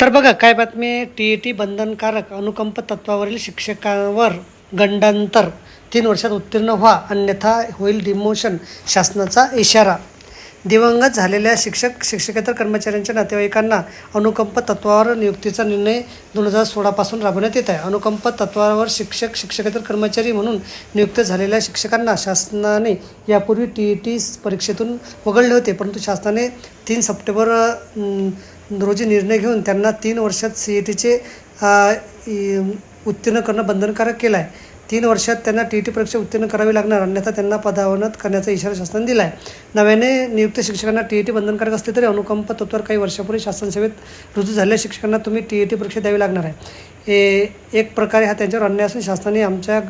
तर बघा काय बातमी टी ई टी बंधनकारक अनुकंप तत्वावरील शिक्षकांवर गंडांतर. तीन वर्षात उत्तीर्ण व्हा. अन्यथा होईल डिमोशन शासनाचा इशारा. दिवंगत झालेल्या शिक्षक शिक्षकेतर कर्मचाऱ्यांच्या नातेवाईकांना अनुकंप तत्वावर नियुक्तीचा निर्णय दोन हजार सोळापासून राबवण्यात येत आहे. अनुकंप तत्वावर शिक्षक शिक्षकेतर कर्मचारी म्हणून नियुक्त झालेल्या शिक्षकांना शासनाने यापूर्वी टी ई टी परीक्षेतून वगळले होते परंतु शासनाने तीन सप्टेंबर रोजी निर्णय घेऊन त्यांना तीन वर्षात सी ई टीचे उत्तीर्ण करणं बंधनकारक केलं आहे. तीन वर्षात त्यांना टी ई टी परीक्षा उत्तीर्ण करावी लागणार अन्यथा त्यांना पदावनत करण्याचा इशारा शासनाने दिला आहे नव्याने नियुक्त शिक्षकांना टी ई टी बंधनकारक असले तरी अनुकंप तत्वावर काही वर्षापूर्वी शासन सेवेत रुजू झालेल्या शिक्षकांना तुम्ही टी ई टी परीक्षा द्यावी लागणार आहे. ए एक प्रकारे हा त्यांच्यावर अन्याय असून शासनाने आमच्या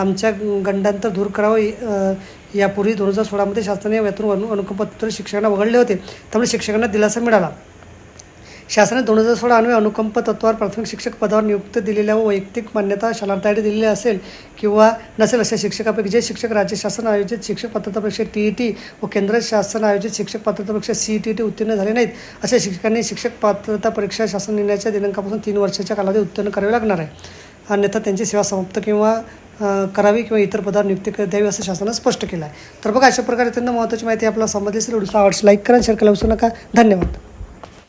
आमच्या गंडांतर दूर करावं यापूर्वी दोन हजार सोळामध्ये शासनाने यातून अनु अनुकंप शिक्षकांना वगळले होते. त्यामुळे शिक्षकांना दिलासा मिळाला. शासनाने दोन हजार सोळा अन्वये अनुकंप तत्वावर प्राथमिक शिक्षक पदावर नियुक्त दिलेल्या व वैयक्तिक मान्यता शालार्थाने दिलेली असेल किंवा नसेल अशा शिक्षकापैकी जे शिक्षक राज्य शासन आयोजित शिक्षक पात्रता परीक्षा टी ई टी व केंद्र शासन आयोजित शिक्षक पात्रता परीक्षा सी टी टी उत्तीर्ण झाले नाहीत अशा शिक्षकांनी शिक्षक पात्रता परीक्षा शासन निर्णयाच्या दिनांकापासून तीन वर्षाच्या कालावधी उत्तीर्ण करावी लागणार आहे. अन्यथा त्यांची सेवा समाप्त किंवा करावी किंवा इतर पदावर नियुक्ती कर- द्यावी असं शासनानं स्पष्ट केलं आहे. तर बघा अशा प्रकारे त्यांना महत्त्वाची माहिती आपल्याला समजली असेल व्हिडिओ आवडस लाईक करा शेअर करायला विसरू नका. धन्यवाद.